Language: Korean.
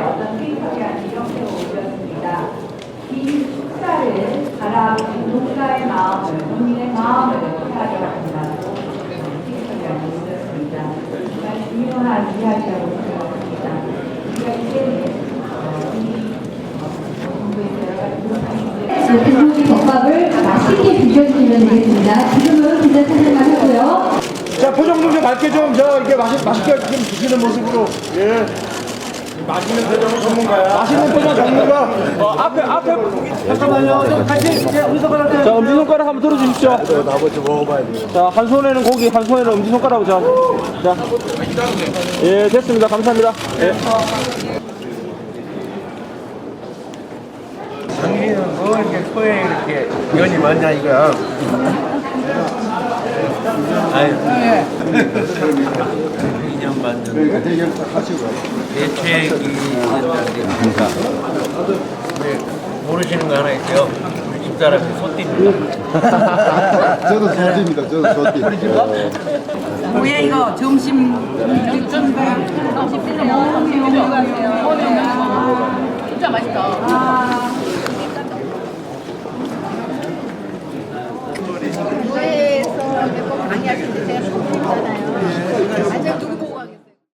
어떤 케이크가 이렇게 올렸습니다. 이 축사를 바라보는 농가의 마음을, 국민의 마음을 헤아려간다고 케이크가 올렸습니다. 정말 중요한 이야기라고 생각합니다. 우리가 이제는 불고기 덮밥을 맛있게 비벼주시면 되겠습니다. 지금은 기자 촬영만 하고요. 자, 포장 좀 밝게 좀, 저, 이렇게 맛있, 맛있게 좀 드시는 모습으로. 예. 맛있는 표정 전문가야. 맛있는 표정 전문가. 어, 앞에 앞에 잠깐만요. 좀 같이 엄지손가락 자 엄지손가락 한번 들어주십시오. 나머지 먹어봐야 돼. 자한 손에는 고기, 한 손에는 엄지손가락 자. 자. 예 됐습니다. 감사합니다. 예. 당신은 뭐 이렇게 코에 이렇게 연이 많냐 이거. 아유. 2년 만든 그러니까 대결 딱 하시고. 대책이 된다니까. 모르시는 거 하나 있어요. 우리 집사람이 소띠입니다. 저도 소띠입니다. 저도 소띠. 뭐야 이거 점심 점심 진짜 맛있다. me.